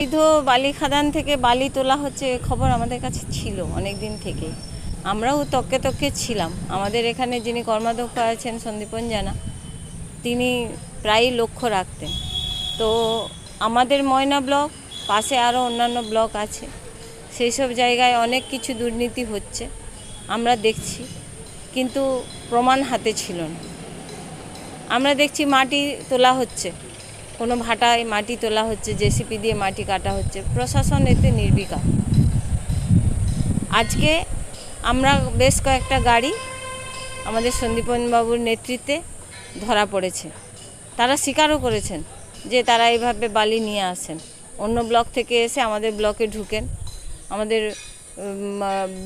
বৈধ বালি খাদান থেকে বালি তোলা হচ্ছে খবর আমাদের কাছে ছিল অনেক দিন থেকে। আমরাও তককে তককে ছিলাম। আমাদের এখানে যিনি কর্মাধ্যক্ষ আছেন সন্দীপন জানা, তিনি প্রায়ই লক্ষ্য রাখতেন। তো আমাদের ময়না ব্লক, পাশে আরও অন্যান্য ব্লক আছে। সেই সব জায়গায় অনেক কিছু দুর্নীতি হচ্ছে, আমরা দেখছি। কিন্তু প্রমাণ হাতে ছিল না। আমরা দেখছি মাটি তোলা হচ্ছে। কোনো ভাটায় মাটি তোলা হচ্ছে, জেসিপি দিয়ে মাটি কাটা হচ্ছে, প্রশাসন এতে নির্বিকার। আজকে আমরা বেশ কয়েকটা গাড়ি আমাদের সন্দীপন বাবুর নেতৃত্বে ধরা পড়েছে। তারা স্বীকারও করেছেন যে তারা এইভাবে বালি নিয়ে আসেন। অন্য ব্লক থেকে এসে আমাদের ব্লকে ঢুকেন। আমাদের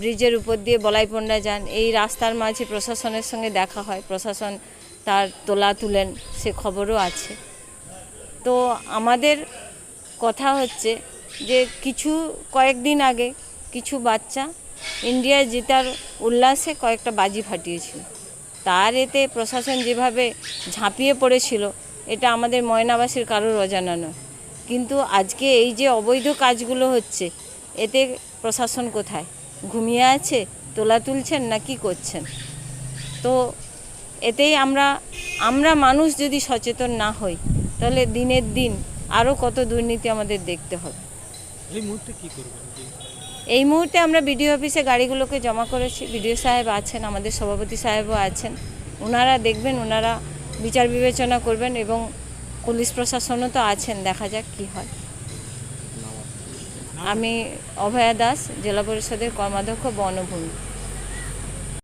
ব্রিজের উপর দিয়ে বলাইপন্ডা যান। এই রাস্তার মাঝে প্রশাসনের সঙ্গে দেখা হয়। প্রশাসন তার তোলা তুলেন, সে খবরও আছে। তো আমাদের কথা হচ্ছে যে কিছু কয়েকদিন আগে কিছু বাচ্চা ইন্ডিয়া জেতার উল্লাসে কয়েকটা বাজি ফাটিয়েছিল। তার এতে প্রশাসন যেভাবে ঝাঁপিয়ে পড়েছিল, এটা আমাদের ময়নাবাসীর কারোর অজানা নয়। কিন্তু আজকে এই যে অবৈধ কাজগুলো হচ্ছে, এতে প্রশাসন কোথায়? ঘুমিয়ে আছে? তোলা তুলছেন না কি করছেন? তো এতেই আমরা আমরা মানুষ যদি সচেতন না হই তাহলে দিনের দিন আরও কত দুর্নীতি আমাদের দেখতে হবে। এই মুহূর্তে কি করবেন? কি? এই মুহূর্তে আমরা বিডিও অফিসে গাড়িগুলোকে জমা করেছি। বিডিও সাহেব আছেন আমাদের সভাপতি সাহেবও আছেন। ওনারা দেখবেন ওনারা বিচার বিবেচনা করবেন এবং পুলিশ প্রশাসনও তো আছেন দেখা যাক কি হয়। আমি অভয়া দাস জেলা পরিষদের কর্মাধ্যক্ষ বনভূমি।